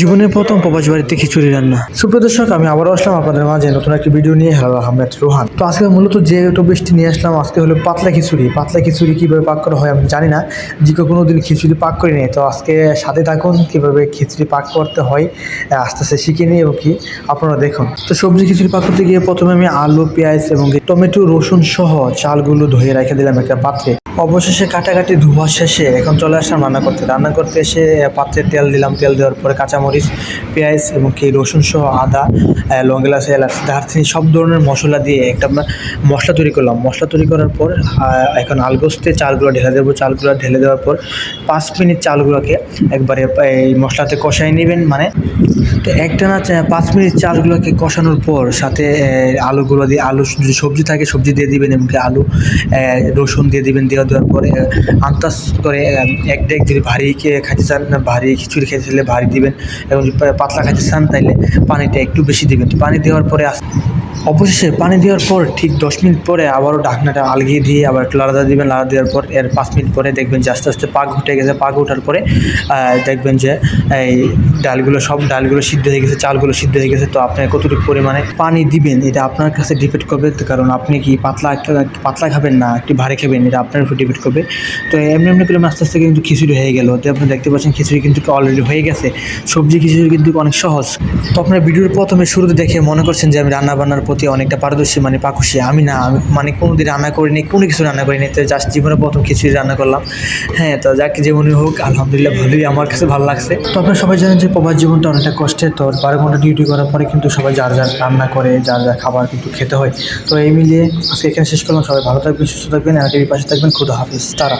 জীবনের প্রথম প্রবাস বাড়িতে খিচুড়ি রান্না। সুপ্রদর্শক আমি আবারও আসলাম আপনাদের মাঝে নতুন একটি ভিডিও নিয়ে। হ্যালো, আহমেদ রোহান। তো আজকে মূলত যে টপিকটি নিয়ে আসলাম, আজকে হলো পাতলা খিচুড়ি। পাতলা খিচুড়ি কীভাবে পাক করা হয় আমি জানি না। যে কোনো দিন খিচুড়ি পাক করি নেই তো আজকে সাথে থাকুন, কীভাবে খিচুড়ি পাক করতে হয় আস্তে আস্তে শিখে নিই এবং কি আপনারা দেখুন। তো সবজি খিচুড়ি পাক করতে গিয়ে প্রথমে আমি আলু, পেঁয়াজ এবং টমেটো, রসুন সহ চালগুলো ধুয়ে রেখে দিলাম একটা পাত্রে। অবশেষে কাটাকাটি ধোয়া শেষে এখন চলে আসলাম রান্না করতে। রান্না করতে এসে পাত্রে তেল দিলাম। তেল দেওয়ার পরে কাঁচামরিচ, পেঁয়াজ এবং কি রসুন সহ আদা লং এলাচ এলাচ, দারচিনি সব ধরনের মশলা দিয়ে একটা আমরা মশলা তৈরি করলাম। মশলা তৈরি করার পর এখন আলগোস্তে চালগুলো ঢেলে দেবো। চালগুলো ঢেলে দেওয়ার পর পাঁচ মিনিট চালগুলোকে একবারে, এই মশলাতে কষাই নেবেন। মানে তো একটা না পাঁচ মিনিট চালগুলোকে কষানোর পর সাথে আলুগুলো দিয়ে, আলু যদি সবজি থাকে, সবজি দিয়ে দিবেন এবং আলু রসুন দিয়ে দিবেন। দেওয়া দেওয়ার পরে আন্দাজ করে এক ডেক যদি ভারী কে- খাইতে চান, ভারী খিচুড়ি খেতে চাইলে ভারী দিবেন। এবং পাতলা খাইতে চান তাইলে পানিটা একটু বেশি দিবেন। পানি দেওয়ার পরে অবশেষে পানি দেওয়ার পর ঠিক দশ মিনিট পরে আবারও ঢাকনাটা আলগিয়ে দিয়ে আবার একটু লাড়া দিবেন। লাড়া দেওয়ার পর এর পাঁচ মিনিট পরে দেখবেন যে আস্তে আস্তে পাক উঠে গেছে। পাক ওঠার পরে দেখবেন যে এই ডালগুলো সব ডালগুলো সিদ্ধ হয়ে গেছে, চালগুলো সিদ্ধ হয়ে গেছে। তো আপনি কতটুকু পরিমাণে পানি দিবেন এটা আপনার কাছে ডিপেন্ড করবে। কারণ আপনি কি পাতলা একটা- পাতলা খাবেন না, একটু ভারী খাবেন? এটা আপনার উপর ডিপেন্ড করবে। তো এমনি এমনি করে আস্তে আস্তে কিন্তু খিচুড়ি হয়ে গেল। তো আপনি দেখতে পাচ্ছেন খিচুড়ি কিন্তু অলরেডি হয়ে গেছে। সবজি খিচুড়ি কিন্তু অনেক সহজ। তো আপনার ভিডিওর প্রথমে শুরুতে দেখে মনে করছেন যে আমি রান্না বান্নার প্রতি অনেকটা পারদর্শী মানে পাকুশি। আমি না, আমি মানে কোনোদিন রান্না করিনি, কোনো কিছু রান্না করিনি, তো জাস্ট জীবনে প্রথম খিচুড়ি রান্না করলাম। হ্যাঁ তো যাকে, যেমনই হোক, আলহামদুলিল্লাহ ভালোই আমার কাছে ভালো লাগছে। তো আপনারা সবাই জানেন যে প্রবাস জীবনটা অনেকটা কষ্টের, তো বারো ঘণ্টা ডিউটি করার পরে কিন্তু সবাই যার যার রান্না করে, যার যার খাবার কিন্তু খেতে হয়। তো এই মিলিয়ে আজকে এখানে শেষ করলাম। সবাই ভালো থাকবেন, সুস্থ থাকবেন, আর টিভির পাশে থাকবেন। খুদা হাফিজ। তারা।